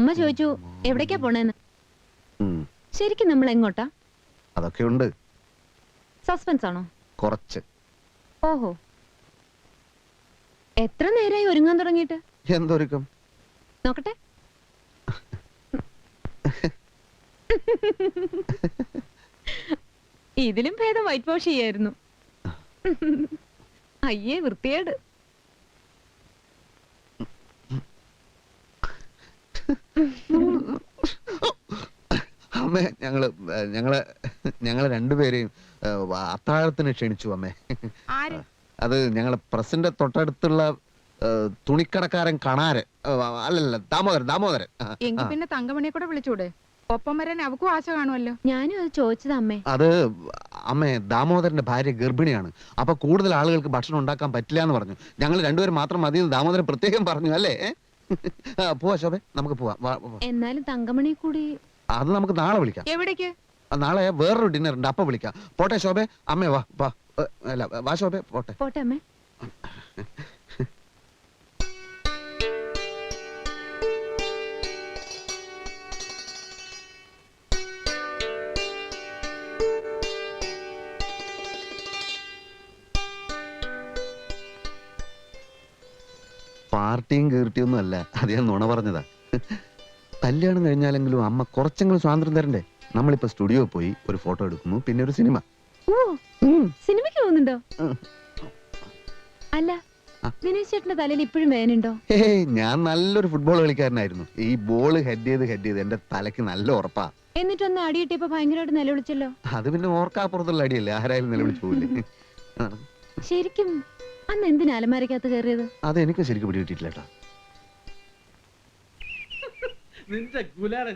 അമ്മ ചോദിച്ചു എവിടേക്കാ പോണേന്ന്? ശരിക്കും നമ്മൾ എങ്ങോട്ടാ? അതൊക്കെ ഉണ്ട്. സസ്പെൻസ് ആണോ? കുറച്ച്. ഓഹോ. എത്ര നേരായി ഒരുങ്ങാൻ തുടങ്ങിയിട്ട്? എന്തൊരുക്കം? നോക്കട്ടെ. ഇതിലും ഭേദം വൈറ്റ് വാഷ് ചെയ്യായിരുന്നു. അയ്യേ വൃത്തിയേട് അമ്മേ ഞങ്ങൾ ഞങ്ങൾ ഞങ്ങൾ രണ്ടുപേരെയും അത്താഴത്തിന് ക്ഷണിച്ചു അമ്മേ. ആര്? അത് ഞങ്ങളെ പ്രസിന്റെ തൊട്ടടുത്തുള്ള തുണിക്കടക്കാരൻ കണാരൻ അല്ലല്ല ദാമോദരൻ ദാമോദരൻ. എങ്കിൽ. പിന്നെ തങ്കമണിയെ കൂടെ വിളിച്ചൂടെ? ഒപ്പം വരാൻ അവക്കും ആശ കാണുമല്ലോ ഞാനും അത് ചോദിച്ചത് അമ്മേ. അത് അമ്മേ ദാമോദരന്റെ ഭാര്യ ഗർഭിണിയാണ്. അപ്പൊ കൂടുതൽ ആളുകൾക്ക് ഭക്ഷണം ഉണ്ടാക്കാൻ പറ്റില്ല എന്ന് പറഞ്ഞു. ഞങ്ങൾ രണ്ടുപേരും മാത്രം മതി ദാമോദരൻ പ്രത്യേകം പറഞ്ഞു അല്ലേ? പോവാ ശോഭെ നമുക്ക് പോവാം. എന്നാലും തങ്കമണി കൂടി അത് നമുക്ക് നാളെ വിളിക്കാം. എവിടേക്ക്? നാളെ വേറൊരു ഡിന്നർ ഉണ്ട് അപ്പൊ വിളിക്കാം. പോട്ടെ ശോഭ അമ്മേ വാ വാ. അല്ല വാ ശോഭ പോട്ടെ. പോട്ടെ അമ്മേ. പാർട്ടിയും കീർത്തിയൊന്നും അല്ല അത് ഞാൻ നുണ പറഞ്ഞതാ. കല്യാണം കഴിഞ്ഞാലെങ്കിലും അമ്മ കുറച്ചെങ്കിലും സ്വാതന്ത്ര്യം തരണ്ടേ? നമ്മളിപ്പോ സ്റ്റുഡിയോ പോയി ഒരു ഫോട്ടോ എടുക്കുന്നു പിന്നെ ഒരു സിനിമ. സിനിമയ്ക്ക് പോകുന്നുണ്ടോ. അല്ല. ചേട്ടന്റെ തലയിൽ ഇപ്പോഴും വേനുണ്ടോ ഏയ് ഞാൻ നല്ലൊരു ഫുട്ബോൾ കളിക്കാരനായിരുന്നു. ഈ ബോൾ ഹെഡ് ചെയ്ത് ഹെഡ് ചെയ്ത് എന്റെ തലക്ക് നല്ല ഉറപ്പാ. എന്നിട്ടൊന്ന് അടിയിട്ടിപ്പോ ഭയങ്കരമായിട്ട് നിലവിളിച്ചല്ലോ. അത് പിന്നെ ഓർക്കാപ്പുറത്തുള്ള അടിയല്ലേ? ആരായാലും നിലവിളിച്ചു പോകില്ലേ ശരിക്കും അന്ന് എന്തിനാ അലമാരക്കകത്ത് കയറിയത്? അത് എനിക്ക് ശരിക്കും പിടികിട്ടിട്ടില്ല കേട്ടോ നിന്റെ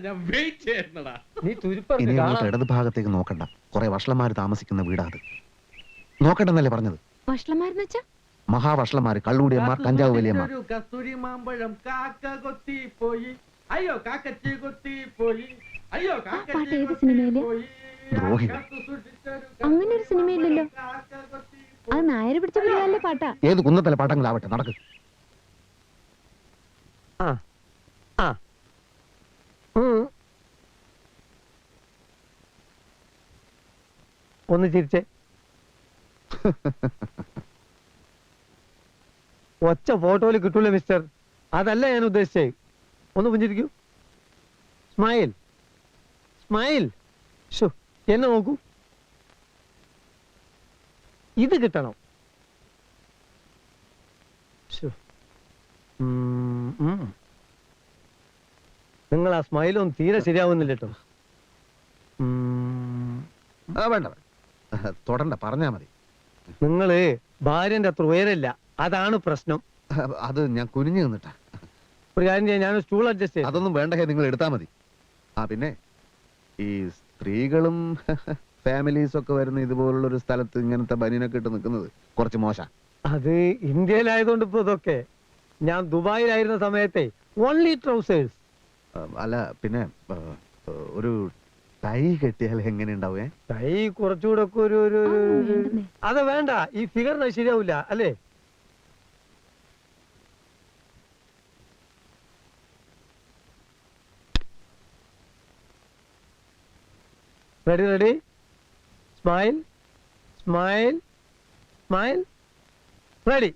ഞാൻ വെയിറ്റ് ചെയ്യുന്നടാ. നീ തുരുപ്പറത്ത് ഇനി അങ്ങോട്ട് ഇടത് ഭാഗത്തേക്ക് നോക്കണ്ട. കുറെ വഷളന്മാര് താമസിക്കുന്ന വീടാ അത്. നോക്കണ്ടെന്നല്ലേ പറഞ്ഞത്? വഷളന്മാരെന്ന് വെച്ചാ കഞ്ചാവ് വലിയന്മാർ. ഒരു കസ്തൂരി മാമ്പഴം കാക്ക കൊത്തി പോയി അയ്യോ കാക്കച്ചി കൊത്തി പോയി അയ്യോ പാട്ട് ഏത്. ദ്രോഹികൾ. അങ്ങനെ ഒരു സിനിമയില്ലല്ലോ. അത് നായര് പിടിച്ച പിള്ളേരുടെ പാട്ടാ. ഏത് കുന്നത്തല പാട്ടങ്ങളാവട്ടെ നടക്ക്. ആ ആ. ഉം. ഒന്ന് ചിരിച്ചേ. ഒച്ച ഫോട്ടോയിൽ കിട്ടൂല മിസ്റ്റർ? അതല്ല ഞാൻ ഉദ്ദേശിച്ചേ. ഒന്ന് പുഞ്ചിരിക്കൂ. സ്മൈൽ. സ്മൈൽ. ഷോ എന്നെ നോക്കൂ. ഇത് കിട്ടണം. നിങ്ങൾ ആ സ്മൈലൊന്നും തീരെ ശരിയാവുന്നില്ല കേട്ടോ വേണ്ട തുടണ്ട പറഞ്ഞാ മതി. നിങ്ങൾ ഭാര്യന്റെ അത്ര ഉയരല്ല. അതാണ് പ്രശ്നം. അത് ഞാൻ കുനിഞ്ഞു നിന്നിട്ടാ. ഒരു കാര്യം ചെയ്യാം ഞാൻ സ്റ്റൂൾ അഡ്ജസ്റ്റ് ചെയ്യാം. അതൊന്നും വേണ്ട നിങ്ങൾ എടുത്താ മതി. ആ പിന്നെ ഈ സ്ത്രീകളും ഫാമിലീസ് ഒക്കെ വരുന്ന ഇതുപോലുള്ള ഒരു സ്ഥലത്ത് ഇങ്ങനത്തെ ബനിയനൊക്കെ ഇട്ട് നിൽക്കുന്നത് കുറച്ച് മോശം. അത് ഇന്ത്യയിലായതുകൊണ്ട് ഇപ്പൊ ഇതൊക്കെ. ഞാൻ ദുബായിലായിരുന്ന സമയത്തെ ഓൺലി ട്രൗസേഴ്സ് അല്ല പിന്നെ ഒരു ടൈ കെട്ടിയാൽ എങ്ങനെ ഉണ്ടാവേ? ടൈ കുറച്ചുകൂടെ ഒക്കെ ഒരു ഒരു. അത് വേണ്ട ഈ ഫിഗറിന് ശരിയാവില്ല അല്ലേ? Ready ready smile smile smile ready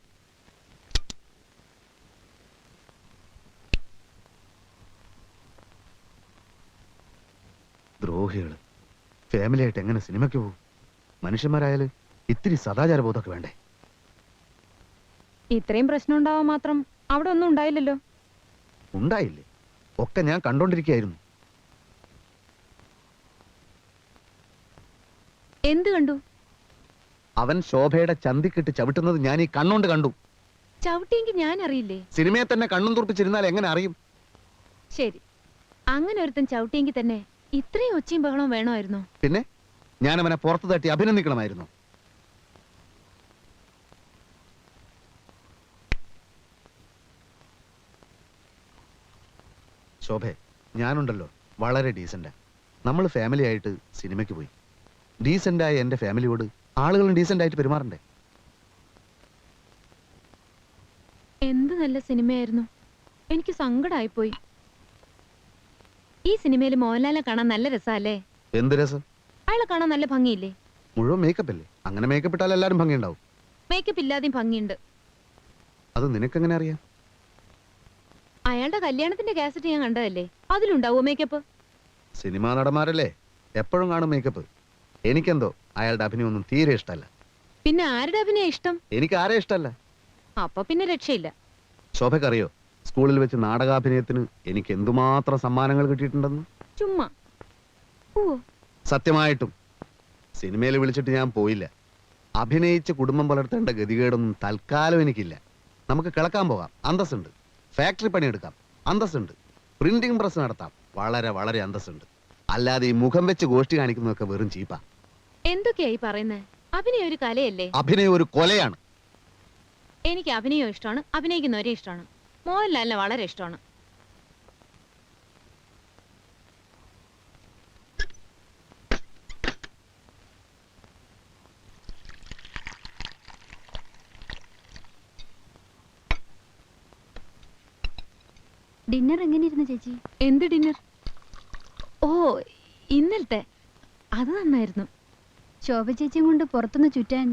ദ്രോഹികൾ. ഫാമിലിയായിട്ട് എങ്ങനെ സിനിമയ്ക്ക് പോകും? മനുഷ്യന്മാരായാൽ ഇത്തിരി സദാചാര ബോധമൊക്കെ വേണ്ടേ? ഇത്രയും പ്രശ്നം ഉണ്ടാവാൻ മാത്രം അവിടെ ഒന്നും ഉണ്ടായില്ലല്ലോ. ഉണ്ടായില്ലേ? ഒക്കെ ഞാൻ കണ്ടോണ്ടിരിക്കുകയായിരുന്നു. എന്ത് കണ്ടു? അവൻ ശോഭയുടെ ചന്തിക്കിട്ട് ചവിട്ടുന്നത് ഞാൻ ഈ കണ്ണുകൊണ്ട് കണ്ടു. ചവിട്ടിയെങ്കിൽ ഞാൻ അറിയില്ലേ? സിനിമയെ തന്നെ കണ്ണും തുറപ്പിച്ചിരുന്നാൽ എങ്ങനെ അറിയും? ശരി. അങ്ങനെ ഒരുത്തൻ ചവിട്ടിയെങ്കിൽ തന്നെ ഇത്രയും ഒച്ചയും ബഹളവും വേണമായിരുന്നു? പിന്നെ ഞാൻ അവനെ പുറത്തു തട്ടി അഭിനന്ദിക്കണമായിരുന്നു. ശോഭേ ഞാനുണ്ടല്ലോ. വളരെ ഡീസന്റാ. നമ്മൾ ഫാമിലി ആയിട്ട് സിനിമയ്ക്ക് പോയി. ഡീസന്റായ എന്റെ ഫാമിലിയോട് ആളുകളും ഡീസെന്റ് ആയിട്ട് പെരുമാറണ്ടേ? എന്ത് നല്ല സിനിമയായിരുന്നു. എനിക്ക് സങ്കടമായി പോയി ഈ സിനിമയിൽ മോഹൻലാലിനെ കാണാൻ നല്ല രസമല്ലേ? എന്ത് രസം? അയാളെ കാണാൻ നല്ല ഭംഗിയില്ലേ? മുഴുവൻ മേക്കപ്പ് അല്ലേ? അങ്ങനെ മേക്കപ്പ് ഇട്ടാൽ എല്ലാവരും ഭംഗിയുണ്ടാവും. മേക്കപ്പ് ഇല്ലാതെയും ഭംഗിയുണ്ട്. അത് നിനക്കെങ്ങനെ അറിയാം? അയാളുടെ കല്യാണത്തിന്റെ കാസറ്റ് ഞാൻ കണ്ടതല്ലേ? അതിലുണ്ടാവോ മേക്കപ്പ് സിനിമാ നടന്മാരല്ലേ? എപ്പോഴും കാണും മേക്കപ്പ് എനിക്കെന്തോ? അയാളുടെ അഭിനയം ഒന്നും തീരെ ഇഷ്ടമല്ല. പിന്നെ ആരുടെ അഭിനയം ഇഷ്ടം? എനിക്ക് ആരെ ഇഷ്ടമല്ല? അപ്പൊ പിന്നെ രക്ഷയില്ല. ശോഭക്കറിയോ സ്കൂളിൽ വെച്ച് നാടകാഭിനയത്തിന് എനിക്ക് എന്തുമാത്രം സമ്മാനങ്ങൾ കിട്ടിയിട്ടുണ്ടെന്ന്? ചുമ്മാ. ഓ. സത്യമായിട്ടും. സിനിമയിൽ വിളിച്ചിട്ട് ഞാൻ പോയില്ല. അഭിനയിച്ച് കുടുംബം പുലർത്തേണ്ട ഗതികേടൊന്നും തൽക്കാലം എനിക്കില്ല. നമുക്ക് കിളക്കാൻ പോകാം. അന്തസ്സുണ്ട്. ഫാക്ടറി പണിയെടുക്കാം. അന്തസ്സുണ്ട്. പ്രിന്റിംഗ് പ്രസ് നടത്താം. വളരെ വളരെ അന്തസ്സുണ്ട്. അല്ലാതെ ഈ മുഖം വെച്ച് ഗോഷ്ടി കാണിക്കുന്നതൊക്കെ വെറും ചീപ്പാ. എന്തൊക്കെയായി പറയുന്നേ? അഭിനയ ഒരു കലയല്ലേ? അഭിനയം ഒരു കൊലയാണ്. എനിക്ക് അഭിനയം ഇഷ്ടമാണ് അഭിനയിക്കുന്നവരെ ഇഷ്ടമാണ്. മോഹൻലാലിനെ വളരെ ഇഷ്ടമാണ്. ഡിന്നർ എങ്ങനെയിരുന്നു ചേച്ചി? എന്ത് ഡിന്നർ? ഓ ഇന്നലത്തെ. അത് നന്നായിരുന്നു. ശോഭ ചേച്ചിയും കൊണ്ട് പുറത്തുനിന്ന് ചുറ്റാൻ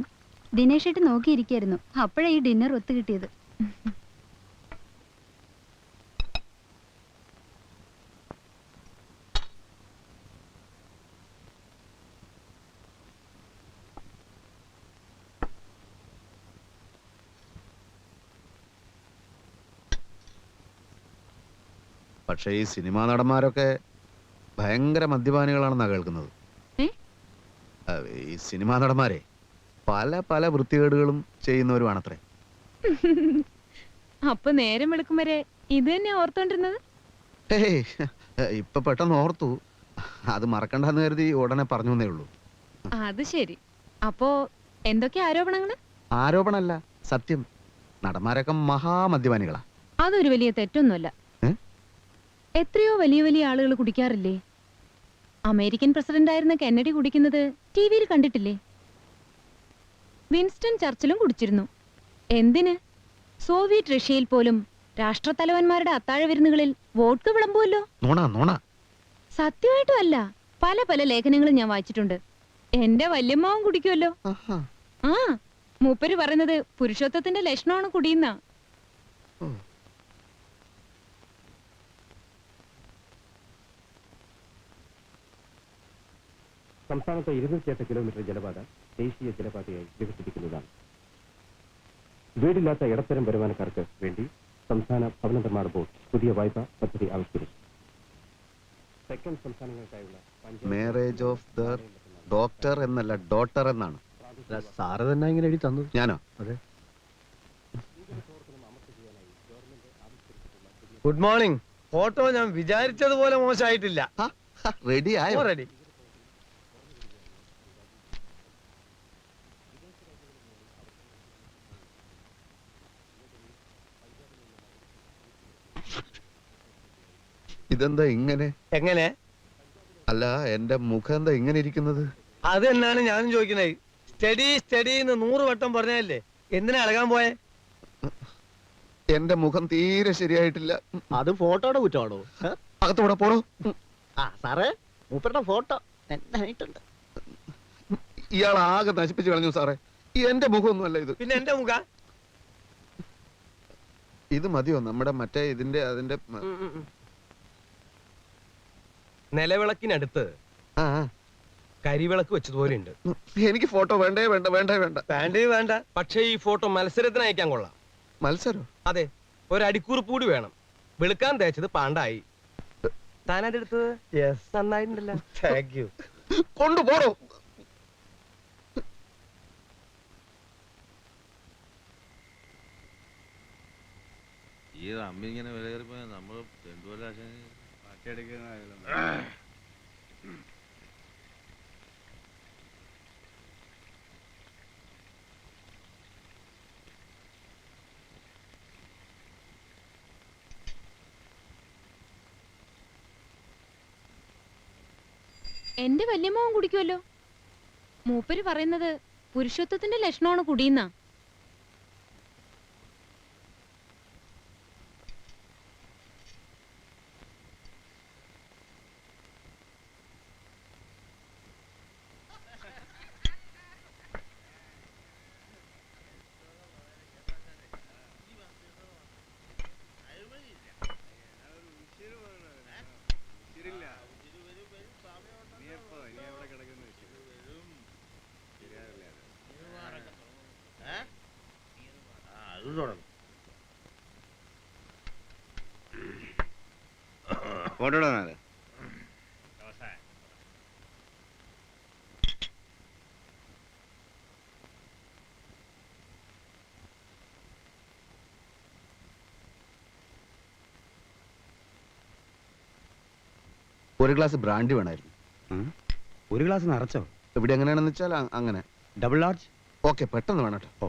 ദിനേശ് ഏട്ടൻ നോക്കിയിരിക്കായിരുന്നു. അപ്പോഴാ ഈ ഡിന്നർ ഒത്തു കിട്ടിയത്. പക്ഷേ ഈ സിനിമാ നടന്മാരൊക്കെ ഭയങ്കര മദ്യപാനികളാണെന്നാണ് കേൾക്കുന്നത്. ഈ സിനിമാ നടന്മാരെ പല പല വൃത്തികേടുകളും ചെയ്യുന്നവരുമാണത്രേ അപ്പൊ നേരം വെളുക്കും വരെ ഇത് തന്നെ ഓർത്തോണ്ടിരുന്നത്? ഹേയ്, ഇപ്പൊ പെട്ടെന്ന് ഓർത്തു. അത് മറക്കണ്ടെന്ന് കരുതി ഉടനെ പറഞ്ഞു എന്നേ ഉള്ളൂ. അത് ശരി. അപ്പോ എന്തൊക്കെ ആരോപണങ്ങൾ? ആരോപണമല്ല സത്യം. നടന്മാരൊക്കെ മഹാമദ്യപാനികളാ. അതൊരു വലിയ തെറ്റൊന്നുമല്ല. ഏ? എത്രയോ വലിയ വലിയ ആളുകൾ കുടിക്കാറില്ലേ? അമേരിക്കൻ പ്രസിഡന്റ് ആയിരുന്ന കെന്നഡി കുടിക്കുന്നത് ടി വിയിൽ കണ്ടിട്ടില്ലേ? വിൻസ്റ്റൺ ചർച്ചിലും കുടിച്ചിരുന്നു. എന്തിന്? സോവിയറ്റ് റഷ്യയിൽ പോലും രാഷ്ട്രത്തലവന്മാരുടെ അത്താഴ വിരുന്നുകളിൽ വോട്ട് വിളമ്പുമല്ലോ സത്യമായിട്ടും അല്ല. പല പല ലേഖനങ്ങളും ഞാൻ വായിച്ചിട്ടുണ്ട്. എന്റെ വല്യമ്മാവും കുടിക്കുമല്ലോ. ആ മൂപ്പര് പറയുന്നത് പുരുഷത്വത്തിന്റെ ലക്ഷണമാണ് കുടിയുന്ന. സംസ്ഥാനത്തെ ഇരുന്നൂറ്റിയെട്ട് കിലോമീറ്റർ ജലപാത ദേശീയ ജലപാതയായി വികസിപ്പിക്കുന്നതാണ്. വീടില്ലാത്ത ഇടത്തരം വരുമാനക്കാർക്ക് വേണ്ടി സംസ്ഥാന ഭവന നിർമ്മാണ ബോർഡ് പുതിയ വായ്പ പദ്ധതി ആവിഷ്കരിച്ചു. തെക്കൻ സംസ്ഥാനങ്ങൾക്കായുള്ള മാരേജ് ഓഫ് ദ ഡോക്ടർ എന്നല്ല ഡോട്ടർ എന്നാണ്. സാറ് തന്നെ ഇങ്ങനെ എഴുതി തന്നു. ഞാനോ? അതെ. ഗുഡ് മോർണിംഗ് ഫോട്ടോ ഞാൻ വിചാരിച്ചതുപോലെ മോശമായിട്ടില്ല. റെഡി ആയോ? റെഡി ഇതെന്താ ഇങ്ങനെ? എങ്ങനെ? അല്ല എന്റെ മുഖം എന്താ ഇങ്ങനെ ഇരിക്കുന്നത്? അത് തന്നെയാണ് ഞാനും ചോദിക്കുന്നത്. സ്റ്റഡി സ്റ്റഡി എന്ന് നൂറ് വട്ടം പറഞ്ഞല്ലേ എന്തിനാ ഇളകാൻ പോയെ? എന്റെ മുഖം തീരെ ശരിയായിട്ടില്ല. അത് ഫോട്ടോയുടെ കുറ്റമാണോ? അകത്തൂടെ പോണോ? ആ സാറേ മൂപ്പരുടെ ഫോട്ടോ നന്നായിട്ടുണ്ട് ഇയാൾ ആകെ നശിപ്പിച്ചു കളഞ്ഞു സാറേ. എന്റെ മുഖമൊന്നുമല്ല ഇത്. പിന്നെ എന്റെ മുഖ? ഇത് മതിയോ? നമ്മുടെ മറ്റേ ഇതിന്റെ അതിന്റെ നിലവിളക്കിനടുത്ത് ആ. കരിവിളക്ക് വെച്ചതുപോലെ ഉണ്ട് എനിക്ക് ഫോട്ടോ വേണ്ടേ വേണ്ട വേണ്ടേ വേണ്ട. വേണ്ടേ വേണ്ട. പക്ഷേ ഈ ഫോട്ടോ മത്സരത്തിന് അയക്കാൻ കൊള്ളാം. മത്സരം? അതെ ഒരടിക്കുറിപ്പ് കൂടി വേണം. വെളുക്കാൻ തേച്ചത് പാണ്ടായി. താനതെടുത്തത് യെസ് നന്നായിട്ടുണ്ടല്ലോ. താങ്ക് യു കൊണ്ടുപോടോ. ഈ റമ്മി ഇങ്ങനെ വിലയേറിപ്പോയാൽ നമ്മൾ നമ്മൾ രണ്ടു കൊല്ലം എന്റെ വല്യമ്മാവും കുടിക്കുമല്ലോ മൂപ്പര് പറയുന്നത് പുരുഷത്വത്തിന്റെ ലക്ഷണമാണ് കുടിയുന്ന చూడండి ഫോട്ടോ ഒരു ഗ്ലാസ് ബ്രാൻഡി വേണമായിരുന്നു ഒരു ഗ്ലാസ് നിറച്ചോ? ഇവിടെ എങ്ങനെയാണെന്ന് വെച്ചാൽ അങ്ങനെ. ഡബിൾ ലാർജ് ഓക്കെ പെട്ടെന്ന് വേണം കേട്ടോ.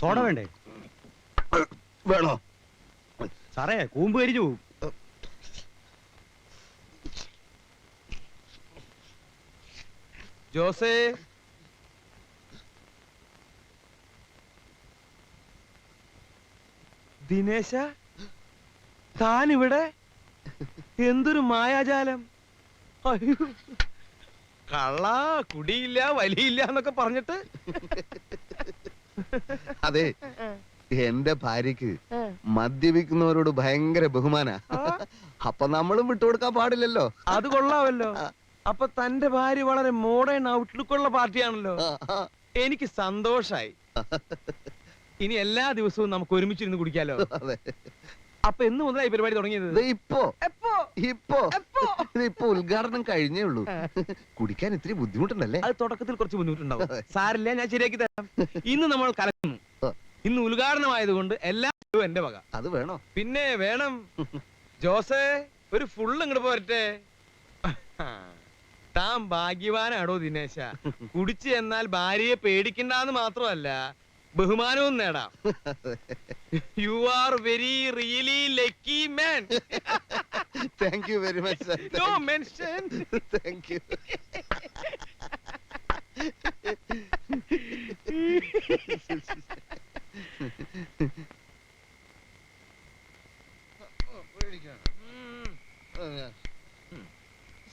സോഡ വേണ്ടേ? വേണോ? സാറേ കൂമ്പ് കരിഞ്ഞു പോകും ജോസേ. ദിനേശ താനിവിടെ? ഇവിടെ എന്തൊരു മായാജാലം. അയ്യോ. കള്ള കുടിയില്ല വലിയില്ല എന്നൊക്കെ പറഞ്ഞിട്ട് അതെ എന്റെ ഭാര്യക്ക് മദ്യപിക്കുന്നവരോട് ഭയങ്കര ബഹുമാന. അപ്പൊ നമ്മളും വിട്ടുകൊടുക്കാൻ പാടില്ലല്ലോ. അത് കൊള്ളാമല്ലോ. അപ്പൊ തന്റെ ഭാര്യ വളരെ മോഡേൺ ഔട്ട്ലുക്ക് ഉള്ള പാർട്ടിയാണല്ലോ. എനിക്ക് സന്തോഷായി. ഇനി എല്ലാ ദിവസവും നമുക്ക് ഒരുമിച്ചിരുന്ന് കുടിക്കാലോ. അതെ. അപ്പൊ എന്ന് മുതലായി പരിപാടി തുടങ്ങിയത്? ഇപ്പോ ഇപ്പോ. എപ്പോ? ഇപ്പോ. ഇപ്പൊ? ഉദ്ഘാടനം കഴിഞ്ഞേ ഉള്ളൂ. കുടിക്കാൻ ഇത്തിരി ബുദ്ധിമുട്ടുണ്ടല്ലേ? അത് തുടക്കത്തിൽ കുറച്ച് ബുദ്ധിമുട്ടുണ്ടാവും. സാറില്ല ഞാൻ ശരിയാക്കി തരാം. ഇന്ന് നമ്മൾ കലക്കുന്നു. ഇന്ന് ഉദ്ഘാടനമായതുകൊണ്ട് എല്ലാ എന്റെ വക. അത് വേണോ? പിന്നെ വേണം. ജോസേ ഒരു ഫുള്ള് ഇങ്ങോട്ട് പോരട്ടെ. താൻ ഭാഗ്യവാനാണോ ദിനേശ. കുടിച്ചു എന്നാൽ ഭാര്യയെ പേടിക്കണ്ടെന്ന് മാത്രമല്ല ബഹുമാനവും നേടാം. You are very really lucky man thank you very much no mention thank you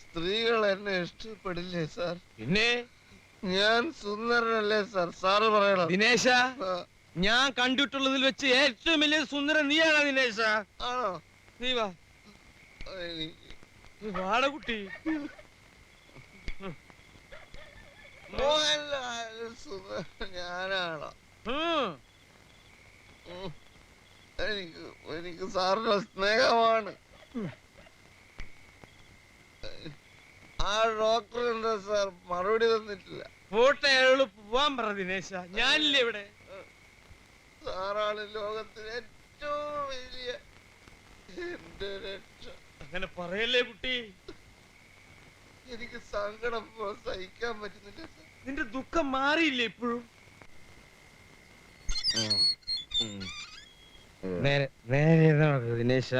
സ്ത്രീകൾ എന്നെ ഇഷ്ടപ്പെടില്ലേ സാർ? പിന്നെ? ഞാൻ സുന്ദരനല്ലേ സാർ? സാറ് പറയണം. ദിനേശ ഞാൻ കണ്ടിട്ടുള്ളതിൽ വെച്ച് ഏറ്റവും വലിയ സുന്ദരൻ നീയാണ് ദിനേശ? ആണോ? നീ വാ. എനിക്ക് നീ വാട കുട്ടി. മോഹൻലാൽ ഞാനാണോ. എനിക്ക് എനിക്ക് സാറിന്റെ സ്നേഹമാണ്. ആ ഡോക്ടർ എന്താ സാർ മറുപടി തന്നിട്ടില്ല. പോട്ടെ അയാളോട് പോവാൻ പറ ദിനേശ. ഞാനില്ല ഇവിടെ? സാറാണ് ലോകത്തിലെ ഏറ്റവും വലിയ എന്റെ രക്ഷ. അങ്ങനെ പറയല്ലേ കുട്ടി? എനിക്ക് സങ്കടം സഹിക്കാൻ പറ്റുന്നില്ല നിന്റെ ദുഃഖം മാറിയില്ലേ ഇപ്പോഴും? നേരെ നേരെ നടക്ക് ദിനേശ.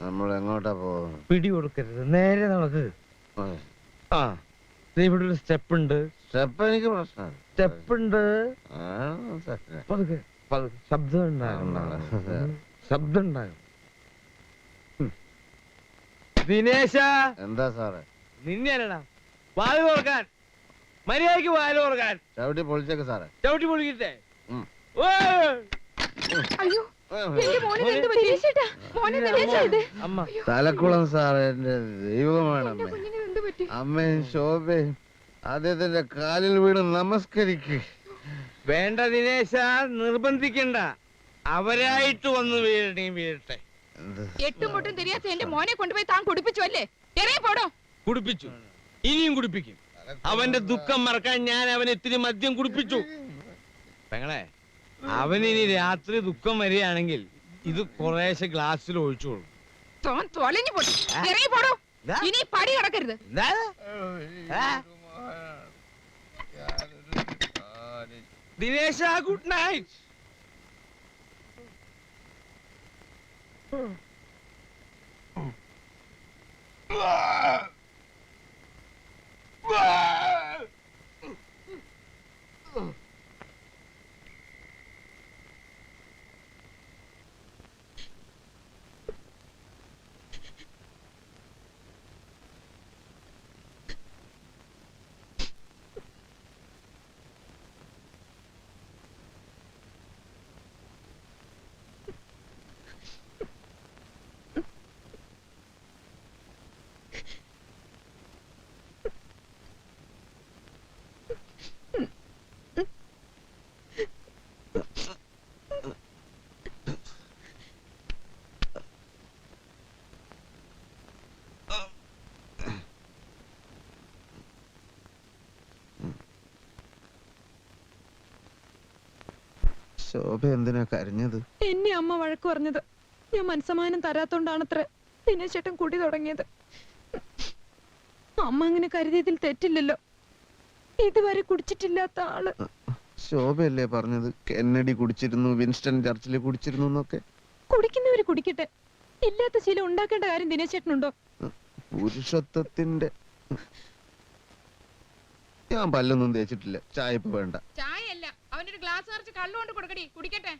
നമ്മൾ എങ്ങോട്ടാ പോകുന്നത് പിടി കൊടുക്കരുത് നേരെ നടക്ക്. ആ. ദേ ഇവിടെ ഒരു സ്റ്റെപ്പ് ഉണ്ട് സ്റ്റെപ്പ് എനിക്ക് പ്രശ്നമാണ് സ്റ്റെപ്പ് ഉണ്ട്. പതുക്കെ പതുക്കെ. ശബ്ദം ഉണ്ടാകും ശബ്ദം ഉണ്ടാകും ദിനേശ. എന്താ സാറേ? നിന്നെയല്ലടാ വാൽ തുറക്കാൻ. മര്യാദയ്ക്ക് വാൽ തുറക്കാൻ. ചവിട്ടി പൊളിച്ചേക്ക് സാറേ. ചവിട്ടി പൊളിക്കട്ടെ! അയ്യോ തലക്കുളം സാറേ എന്റെ ദൈവമാണ് അമ്മേ അമ്മയും ശോഭയും അദ്ദേഹത്തിന്റെ കാലിൽ വീണ് നമസ്കരിക്ക്. വേണ്ട ദിനേശ നിർബന്ധിക്കണ്ട. അവരായിട്ട് വന്ന് വീഴണേ വീഴട്ടെ. എട്ടും പൊട്ടും തിരിയാത്ത എന്റെ മോനെ കൊണ്ടുപോയി താൻ കുടിപ്പിച്ചു അല്ലേ? ഇറങ്ങി പോടോ. കുടിപ്പിച്ചു. ഇനിയും കുടിപ്പിക്കും. അവന്റെ ദുഃഖം മറക്കാൻ ഞാൻ അവൻ ഇത്തിരി മദ്യം കുടിപ്പിച്ചു. പെങ്ങളെ അവനിനി രാത്രി ദുഃഖം വരികയാണെങ്കിൽ ഇത് കുറേശ്ശെ ഗ്ലാസ്സിൽ ഒഴിച്ചോളൂ തോൻ തൊലഞ്ഞു പൊട്ടി. ഇറങ്ങി പോടോ. ഇനി പടി കിടക്കരുത്. ദിനേശ ഗുഡ് നൈറ്റ്. Ugh! ശോഭ എന്തിനാ കരഞ്ഞത്? എന്നെ അമ്മ വഴക്ക് പറഞ്ഞത്. ഞാൻ മനസ്സമാനം തരാത്തോണ്ടാണത്ര. എന്നെ ചേട്ടൻ കുടി തുടങ്ങിയത്. അമ്മ അങ്ങനെ കരുതിയതിൽ തെറ്റില്ലല്ലോ. ഇതുവരെ കുടിച്ചിട്ടില്ലാത്ത ആൾ. ശോഭയല്ലേ പറഞ്ഞത്? കെന്നഡി കുടിച്ചിരുന്നു വിൻസ്റ്റൺ ചർച്ചിൽ കുടിച്ചിരുന്നു എന്നൊക്കെ. കുടിക്കുന്നവര് കുടിക്കട്ടെ. ഇല്ലാത്ത ശീലം ഉണ്ടാക്കേണ്ട കാര്യം ദിനേശേട്ടനുണ്ടോ പുരുഷത്വത്തിന്റെ ഞാൻ പല്ലൊന്നും തേച്ചിട്ടില്ല. ചായ ഇപ്പൊ വേണ്ട അവനൊരു ഗ്ലാസ് നിറച്ച് കള്ളുകൊണ്ട് കൊടുക്കടി. കുടിക്കട്ടെ.